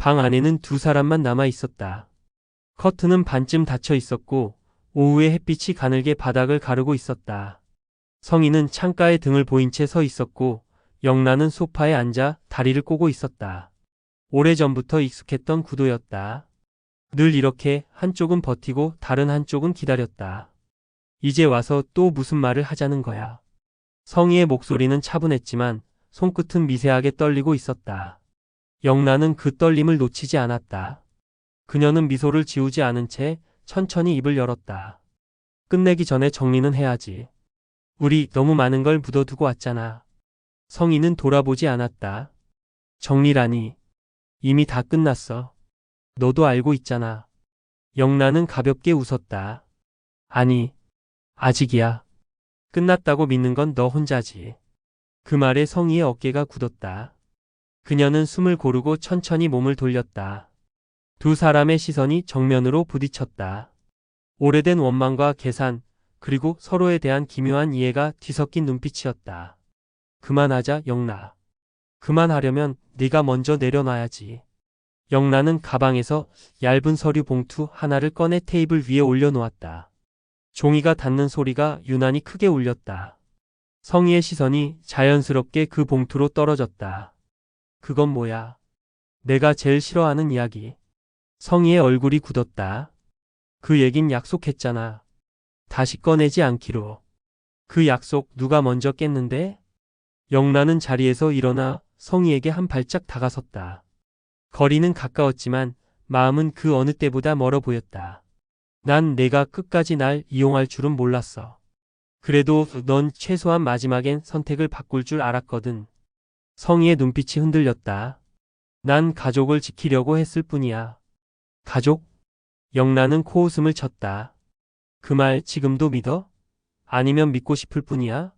방 안에는 두 사람만 남아 있었다. 커튼은 반쯤 닫혀 있었고 오후의 햇빛이 가늘게 바닥을 가르고 있었다. 성희는 창가에 등을 보인 채 서 있었고 영란은 소파에 앉아 다리를 꼬고 있었다. 오래전부터 익숙했던 구도였다. 늘 이렇게 한쪽은 버티고 다른 한쪽은 기다렸다. 이제 와서 또 무슨 말을 하자는 거야. 성희의 목소리는 차분했지만 손끝은 미세하게 떨리고 있었다. 영란은 그 떨림을 놓치지 않았다. 그녀는 미소를 지우지 않은 채 천천히 입을 열었다. 끝내기 전에 정리는 해야지. 우리 너무 많은 걸 묻어두고 왔잖아. 성희는 돌아보지 않았다. 정리라니. 이미 다 끝났어. 너도 알고 있잖아. 영란은 가볍게 웃었다. 아니, 아직이야. 끝났다고 믿는 건 너 혼자지. 그 말에 성희의 어깨가 굳었다. 그녀는 숨을 고르고 천천히 몸을 돌렸다. 두 사람의 시선이 정면으로 부딪혔다. 오래된 원망과 계산, 그리고 서로에 대한 기묘한 이해가 뒤섞인 눈빛이었다. 그만하자, 영라. 그만하려면 네가 먼저 내려놔야지. 영란은 가방에서 얇은 서류 봉투 하나를 꺼내 테이블 위에 올려놓았다. 종이가 닿는 소리가 유난히 크게 울렸다. 성희의 시선이 자연스럽게 그 봉투로 떨어졌다. 그건 뭐야? 내가 제일 싫어하는 이야기. 성희의 얼굴이 굳었다. 그 얘긴 약속했잖아. 다시 꺼내지 않기로. 그 약속 누가 먼저 깼는데? 영란은 자리에서 일어나 성희에게 한 발짝 다가섰다. 거리는 가까웠지만 마음은 그 어느 때보다 멀어 보였다. 난 내가 끝까지 날 이용할 줄은 몰랐어. 그래도 넌 최소한 마지막엔 선택을 바꿀 줄 알았거든. 성희의 눈빛이 흔들렸다. 난 가족을 지키려고 했을 뿐이야. 가족? 영란은 코웃음을 쳤다. 그 말 지금도 믿어? 아니면 믿고 싶을 뿐이야?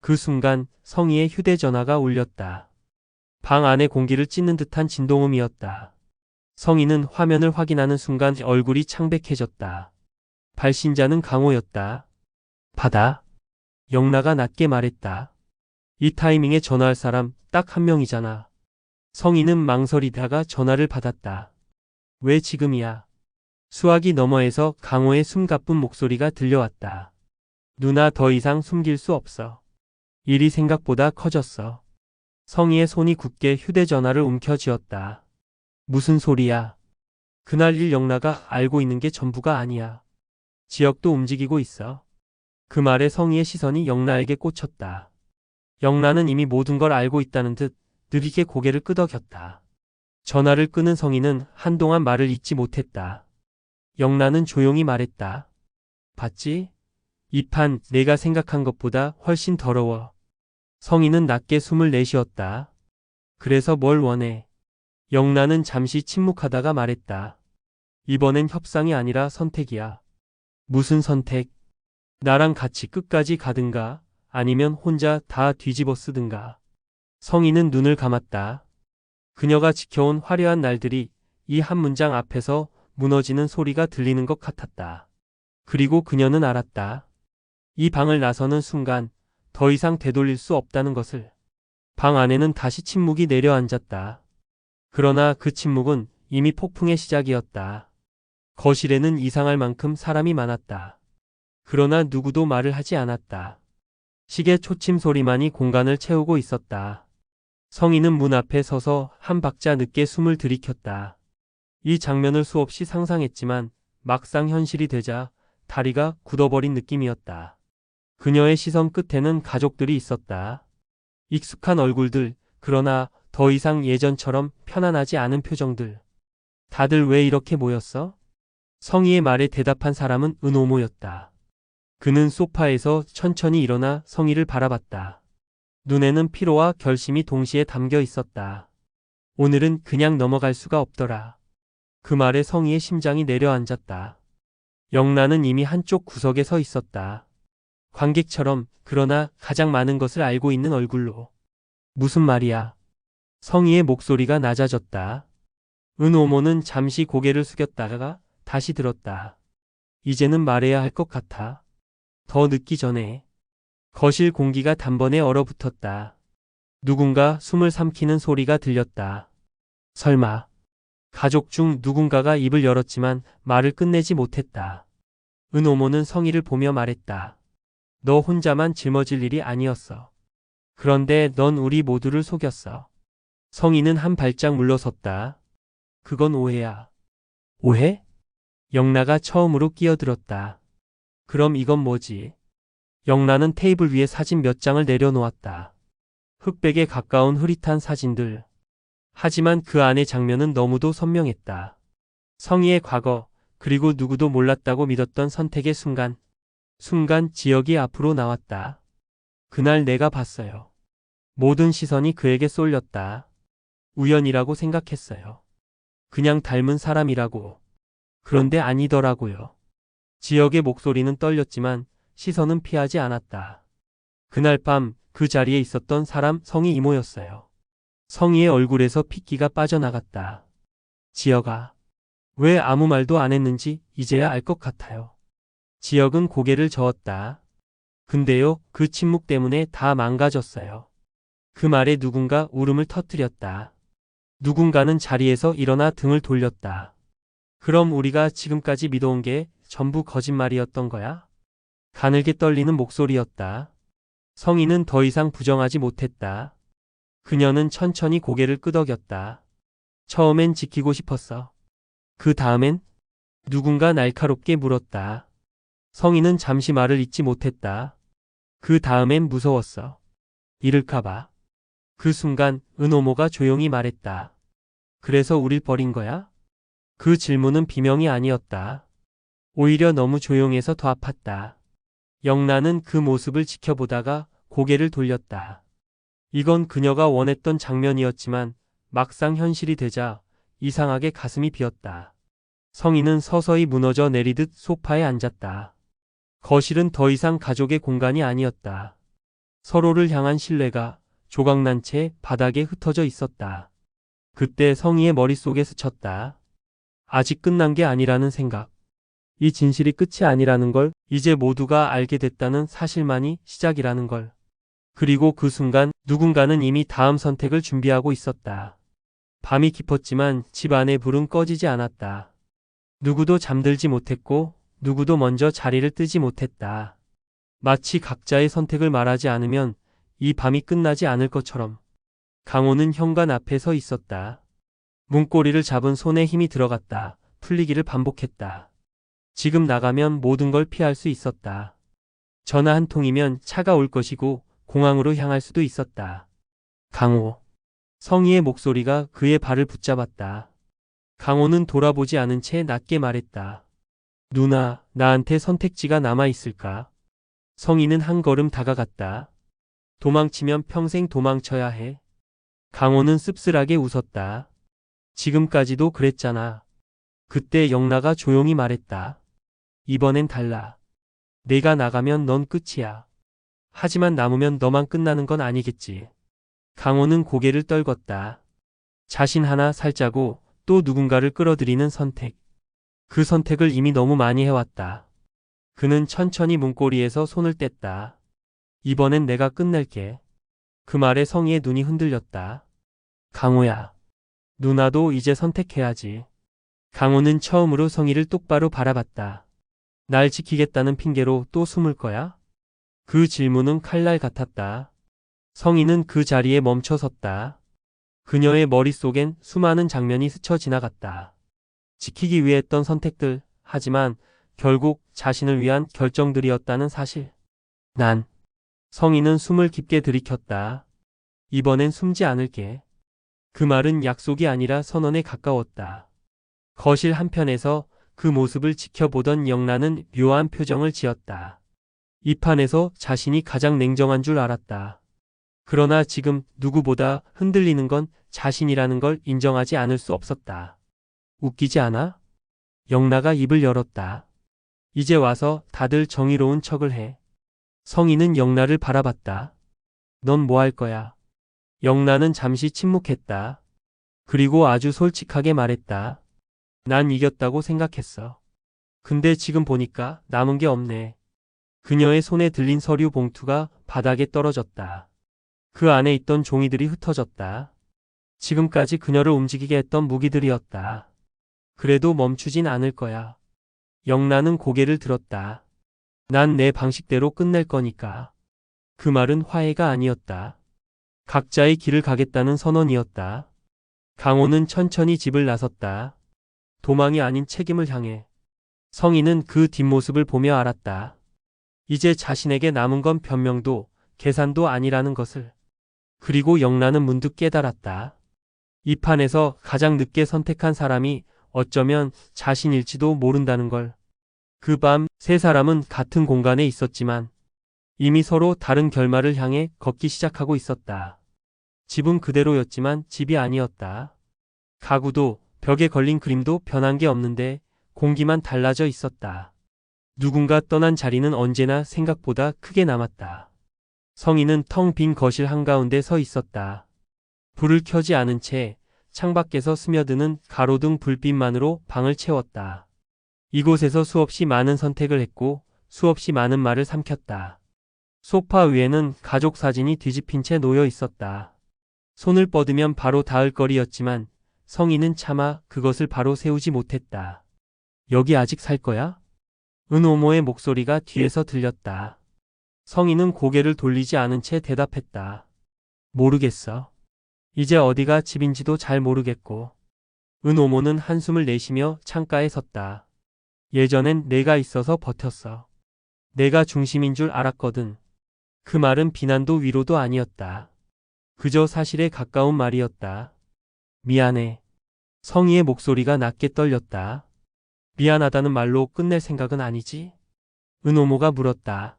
그 순간 성희의 휴대전화가 울렸다. 방 안의 공기를 찢는 듯한 진동음이었다. 성희는 화면을 확인하는 순간 얼굴이 창백해졌다. 발신자는 강호였다. 받아. 영나가 낮게 말했다. 이 타이밍에 전화할 사람 딱 한 명이잖아. 성희는 망설이다가 전화를 받았다. 왜 지금이야? 수화기 너머에서 강호의 숨가쁜 목소리가 들려왔다. 누나 더 이상 숨길 수 없어. 일이 생각보다 커졌어. 성희의 손이 굳게 휴대전화를 움켜쥐었다. 무슨 소리야? 그날 일 영나가 알고 있는 게 전부가 아니야. 지역도 움직이고 있어. 그 말에 성희의 시선이 영나에게 꽂혔다. 영나는 이미 모든 걸 알고 있다는 듯 느리게 고개를 끄덕였다. 전화를 끄는 성희는 한동안 말을 잇지 못했다. 영나는 조용히 말했다. 봤지? 이 판 내가 생각한 것보다 훨씬 더러워. 성희는 낮게 숨을 내쉬었다. 그래서 뭘 원해? 영란은 잠시 침묵하다가 말했다. 이번엔 협상이 아니라 선택이야. 무슨 선택? 나랑 같이 끝까지 가든가 아니면 혼자 다 뒤집어 쓰든가. 성희는 눈을 감았다. 그녀가 지켜온 화려한 날들이 이 한 문장 앞에서 무너지는 소리가 들리는 것 같았다. 그리고 그녀는 알았다. 이 방을 나서는 순간 더 이상 되돌릴 수 없다는 것을. 방 안에는 다시 침묵이 내려앉았다. 그러나 그 침묵은 이미 폭풍의 시작이었다. 거실에는 이상할 만큼 사람이 많았다. 그러나 누구도 말을 하지 않았다. 시계 초침 소리만이 공간을 채우고 있었다. 성희는 문 앞에 서서 한 박자 늦게 숨을 들이켰다. 이 장면을 수없이 상상했지만 막상 현실이 되자 다리가 굳어버린 느낌이었다. 그녀의 시선 끝에는 가족들이 있었다. 익숙한 얼굴들, 그러나 더 이상 예전처럼 편안하지 않은 표정들. 다들 왜 이렇게 모였어? 성희의 말에 대답한 사람은 은오모였다. 그는 소파에서 천천히 일어나 성희를 바라봤다. 눈에는 피로와 결심이 동시에 담겨 있었다. 오늘은 그냥 넘어갈 수가 없더라. 그 말에 성희의 심장이 내려앉았다. 영란은 이미 한쪽 구석에 서 있었다. 관객처럼 그러나 가장 많은 것을 알고 있는 얼굴로. 무슨 말이야? 성희의 목소리가 낮아졌다. 은오모는 잠시 고개를 숙였다가 다시 들었다. 이제는 말해야 할 것 같아. 더 늦기 전에. 거실 공기가 단번에 얼어붙었다. 누군가 숨을 삼키는 소리가 들렸다. 설마. 가족 중 누군가가 입을 열었지만 말을 끝내지 못했다. 은오모는 성희를 보며 말했다. 너 혼자만 짊어질 일이 아니었어. 그런데 넌 우리 모두를 속였어. 성희는 한 발짝 물러섰다. 그건 오해야. 오해? 영나가 처음으로 끼어들었다. 그럼 이건 뭐지? 영나는 테이블 위에 사진 몇 장을 내려놓았다. 흑백에 가까운 흐릿한 사진들. 하지만 그 안의 장면은 너무도 선명했다. 성희의 과거, 그리고 누구도 몰랐다고 믿었던 선택의 순간. 순간 지역이 앞으로 나왔다. 그날 내가 봤어요. 모든 시선이 그에게 쏠렸다. 우연이라고 생각했어요. 그냥 닮은 사람이라고. 그런데 아니더라고요. 지역의 목소리는 떨렸지만 시선은 피하지 않았다. 그날 밤 그 자리에 있었던 사람 성희 이모였어요. 성희의 얼굴에서 핏기가 빠져나갔다. 지역아. 왜 아무 말도 안 했는지 이제야 알 것 같아요. 지역은 고개를 저었다. 근데요, 그 침묵 때문에 다 망가졌어요. 그 말에 누군가 울음을 터뜨렸다. 누군가는 자리에서 일어나 등을 돌렸다. 그럼 우리가 지금까지 믿어온 게 전부 거짓말이었던 거야? 가늘게 떨리는 목소리였다. 성희는 더 이상 부정하지 못했다. 그녀는 천천히 고개를 끄덕였다. 처음엔 지키고 싶었어. 그 다음엔 누군가 날카롭게 물었다. 성희는 잠시 말을 잇지 못했다. 그 다음엔 무서웠어. 잃을까봐. 그 순간 은오모가 조용히 말했다. 그래서 우릴 버린 거야? 그 질문은 비명이 아니었다. 오히려 너무 조용해서 더 아팠다. 영란은 그 모습을 지켜보다가 고개를 돌렸다. 이건 그녀가 원했던 장면이었지만 막상 현실이 되자 이상하게 가슴이 비었다. 성희는 서서히 무너져 내리듯 소파에 앉았다. 거실은 더 이상 가족의 공간이 아니었다. 서로를 향한 신뢰가 조각난 채 바닥에 흩어져 있었다. 그때 성희의 머릿속에 스쳤다. 아직 끝난 게 아니라는 생각. 이 진실이 끝이 아니라는 걸 이제 모두가 알게 됐다는 사실만이 시작이라는 걸. 그리고 그 순간 누군가는 이미 다음 선택을 준비하고 있었다. 밤이 깊었지만 집 안의 불은 꺼지지 않았다. 누구도 잠들지 못했고 누구도 먼저 자리를 뜨지 못했다. 마치 각자의 선택을 말하지 않으면 이 밤이 끝나지 않을 것처럼. 강호는 현관 앞에 서 있었다. 문고리를 잡은 손에 힘이 들어갔다. 풀리기를 반복했다. 지금 나가면 모든 걸 피할 수 있었다. 전화 한 통이면 차가 올 것이고 공항으로 향할 수도 있었다. 강호. 성희의 목소리가 그의 발을 붙잡았다. 강호는 돌아보지 않은 채 낮게 말했다. 누나, 나한테 선택지가 남아있을까? 성희는 한 걸음 다가갔다. 도망치면 평생 도망쳐야 해. 강호는 씁쓸하게 웃었다. 지금까지도 그랬잖아. 그때 영나가 조용히 말했다. 이번엔 달라. 내가 나가면 넌 끝이야. 하지만 남으면 너만 끝나는 건 아니겠지. 강호는 고개를 떨궜다. 자신 하나 살자고 또 누군가를 끌어들이는 선택. 그 선택을 이미 너무 많이 해왔다. 그는 천천히 문고리에서 손을 뗐다. 이번엔 내가 끝낼게. 그 말에 성희의 눈이 흔들렸다. 강호야. 누나도 이제 선택해야지. 강호는 처음으로 성희를 똑바로 바라봤다. 날 지키겠다는 핑계로 또 숨을 거야? 그 질문은 칼날 같았다. 성희는 그 자리에 멈춰 섰다. 그녀의 머릿속엔 수많은 장면이 스쳐 지나갔다. 지키기 위해 했던 선택들, 하지만 결국 자신을 위한 결정들이었다는 사실. 난 성희는 숨을 깊게 들이켰다. 이번엔 숨지 않을게. 그 말은 약속이 아니라 선언에 가까웠다. 거실 한편에서 그 모습을 지켜보던 영란은 묘한 표정을 지었다. 이 판에서 자신이 가장 냉정한 줄 알았다. 그러나 지금 누구보다 흔들리는 건 자신이라는 걸 인정하지 않을 수 없었다. 웃기지 않아? 영나가 입을 열었다. 이제 와서 다들 정의로운 척을 해. 성희는 영나를 바라봤다. 넌 뭐 할 거야? 영나는 잠시 침묵했다. 그리고 아주 솔직하게 말했다. 난 이겼다고 생각했어. 근데 지금 보니까 남은 게 없네. 그녀의 손에 들린 서류 봉투가 바닥에 떨어졌다. 그 안에 있던 종이들이 흩어졌다. 지금까지 그녀를 움직이게 했던 무기들이었다. 그래도 멈추진 않을 거야. 영란은 고개를 들었다. 난 내 방식대로 끝낼 거니까. 그 말은 화해가 아니었다. 각자의 길을 가겠다는 선언이었다. 강호는 천천히 집을 나섰다. 도망이 아닌 책임을 향해. 성인은 그 뒷모습을 보며 알았다. 이제 자신에게 남은 건 변명도 계산도 아니라는 것을. 그리고 영란은 문득 깨달았다. 이 판에서 가장 늦게 선택한 사람이 어쩌면 자신일지도 모른다는 걸. 그 밤 세 사람은 같은 공간에 있었지만 이미 서로 다른 결말을 향해 걷기 시작하고 있었다. 집은 그대로였지만 집이 아니었다. 가구도 벽에 걸린 그림도 변한 게 없는데 공기만 달라져 있었다. 누군가 떠난 자리는 언제나 생각보다 크게 남았다. 성인은 텅 빈 거실 한가운데 서 있었다. 불을 켜지 않은 채 창밖에서 스며드는 가로등 불빛만으로 방을 채웠다. 이곳에서 수없이 많은 선택을 했고 수없이 많은 말을 삼켰다. 소파 위에는 가족 사진이 뒤집힌 채 놓여 있었다. 손을 뻗으면 바로 닿을 거리였지만 성인은 차마 그것을 바로 세우지 못했다. 여기 아직 살 거야? 은오모의 목소리가 뒤에서 들렸다. 성인은 고개를 돌리지 않은 채 대답했다. 모르겠어. 이제 어디가 집인지도 잘 모르겠고. 은오모는 한숨을 내쉬며 창가에 섰다. 예전엔 내가 있어서 버텼어. 내가 중심인 줄 알았거든. 그 말은 비난도 위로도 아니었다. 그저 사실에 가까운 말이었다. 미안해. 성희의 목소리가 낮게 떨렸다. 미안하다는 말로 끝낼 생각은 아니지? 은오모가 물었다.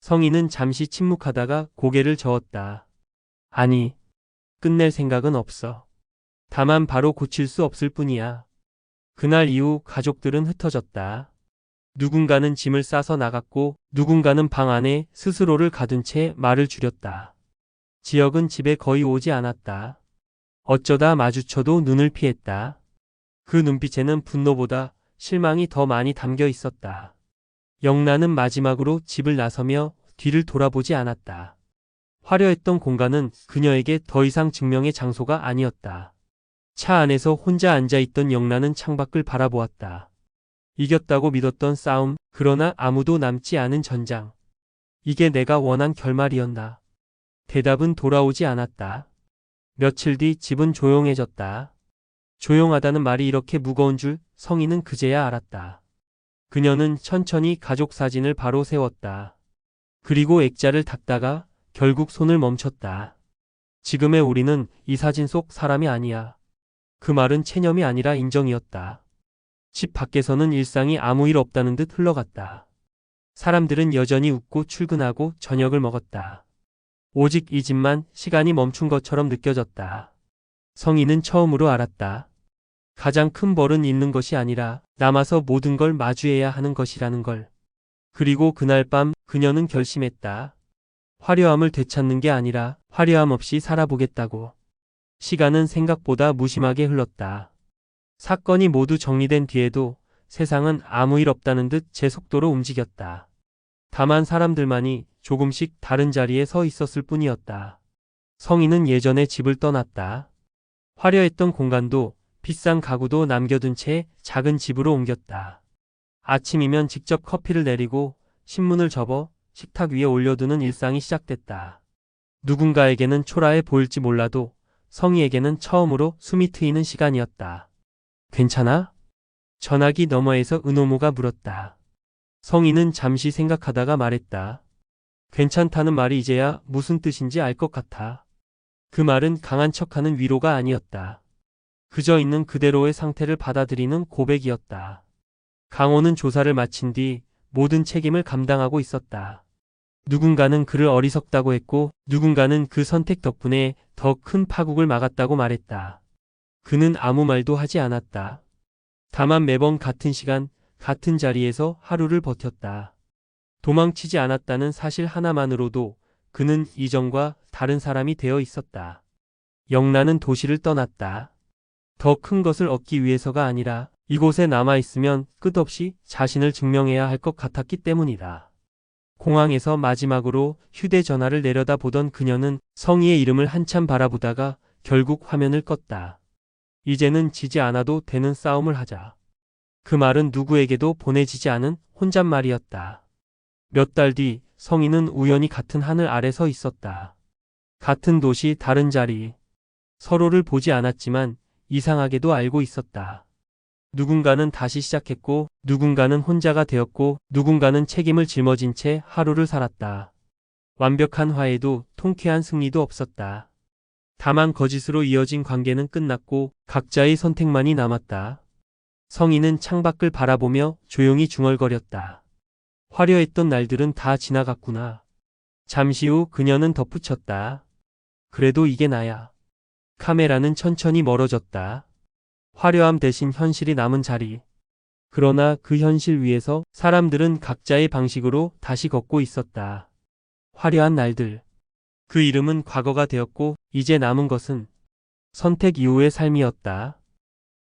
성희는 잠시 침묵하다가 고개를 저었다. 아니, 끝낼 생각은 없어. 다만 바로 고칠 수 없을 뿐이야. 그날 이후 가족들은 흩어졌다. 누군가는 짐을 싸서 나갔고 누군가는 방 안에 스스로를 가둔 채 말을 줄였다. 지역은 집에 거의 오지 않았다. 어쩌다 마주쳐도 눈을 피했다. 그 눈빛에는 분노보다 실망이 더 많이 담겨 있었다. 영란은 마지막으로 집을 나서며 뒤를 돌아보지 않았다. 화려했던 공간은 그녀에게 더 이상 증명의 장소가 아니었다. 차 안에서 혼자 앉아있던 영란은 창밖을 바라보았다. 이겼다고 믿었던 싸움, 그러나 아무도 남지 않은 전장. 이게 내가 원한 결말이었나? 대답은 돌아오지 않았다. 며칠 뒤 집은 조용해졌다. 조용하다는 말이 이렇게 무거운 줄 성인은 그제야 알았다. 그녀는 천천히 가족 사진을 바로 세웠다. 그리고 액자를 닦다가 결국 손을 멈췄다. 지금의 우리는 이 사진 속 사람이 아니야. 그 말은 체념이 아니라 인정이었다. 집 밖에서는 일상이 아무 일 없다는 듯 흘러갔다. 사람들은 여전히 웃고 출근하고 저녁을 먹었다. 오직 이 집만 시간이 멈춘 것처럼 느껴졌다. 성인은 처음으로 알았다. 가장 큰 벌은 잃는 것이 아니라 남아서 모든 걸 마주해야 하는 것이라는 걸. 그리고 그날 밤 그녀는 결심했다. 화려함을 되찾는 게 아니라 화려함 없이 살아보겠다고. 시간은 생각보다 무심하게 흘렀다. 사건이 모두 정리된 뒤에도 세상은 아무 일 없다는 듯 제 속도로 움직였다. 다만 사람들만이 조금씩 다른 자리에 서 있었을 뿐이었다. 성인은 예전에 집을 떠났다. 화려했던 공간도 비싼 가구도 남겨둔 채 작은 집으로 옮겼다. 아침이면 직접 커피를 내리고 신문을 접어 식탁 위에 올려두는 일상이 시작됐다. 누군가에게는 초라해 보일지 몰라도 성희에게는 처음으로 숨이 트이는 시간이었다. 괜찮아? 전화기 너머에서 은호모가 물었다. 성희는 잠시 생각하다가 말했다. 괜찮다는 말이 이제야 무슨 뜻인지 알 것 같아. 그 말은 강한 척하는 위로가 아니었다. 그저 있는 그대로의 상태를 받아들이는 고백이었다. 강호는 조사를 마친 뒤 모든 책임을 감당하고 있었다. 누군가는 그를 어리석다고 했고 누군가는 그 선택 덕분에 더 큰 파국을 막았다고 말했다. 그는 아무 말도 하지 않았다. 다만 매번 같은 시간, 같은 자리에서 하루를 버텼다. 도망치지 않았다는 사실 하나만으로도 그는 이전과 다른 사람이 되어 있었다. 영란은 도시를 떠났다. 더 큰 것을 얻기 위해서가 아니라 이곳에 남아있으면 끝없이 자신을 증명해야 할 것 같았기 때문이다. 공항에서 마지막으로 휴대전화를 내려다보던 그녀는 성희의 이름을 한참 바라보다가 결국 화면을 껐다. 이제는 지지 않아도 되는 싸움을 하자. 그 말은 누구에게도 보내지지 않은 혼잣말이었다. 몇 달 뒤 성인은 우연히 같은 하늘 아래 서 있었다. 같은 도시 다른 자리. 서로를 보지 않았지만 이상하게도 알고 있었다. 누군가는 다시 시작했고 누군가는 혼자가 되었고 누군가는 책임을 짊어진 채 하루를 살았다. 완벽한 화해도 통쾌한 승리도 없었다. 다만 거짓으로 이어진 관계는 끝났고 각자의 선택만이 남았다. 성인은 창밖을 바라보며 조용히 중얼거렸다. 화려했던 날들은 다 지나갔구나. 잠시 후 그녀는 덧붙였다. 그래도 이게 나야. 카메라는 천천히 멀어졌다. 화려함 대신 현실이 남은 자리. 그러나 그 현실 위에서 사람들은 각자의 방식으로 다시 걷고 있었다. 화려한 날들. 그 이름은 과거가 되었고 이제 남은 것은 선택 이후의 삶이었다.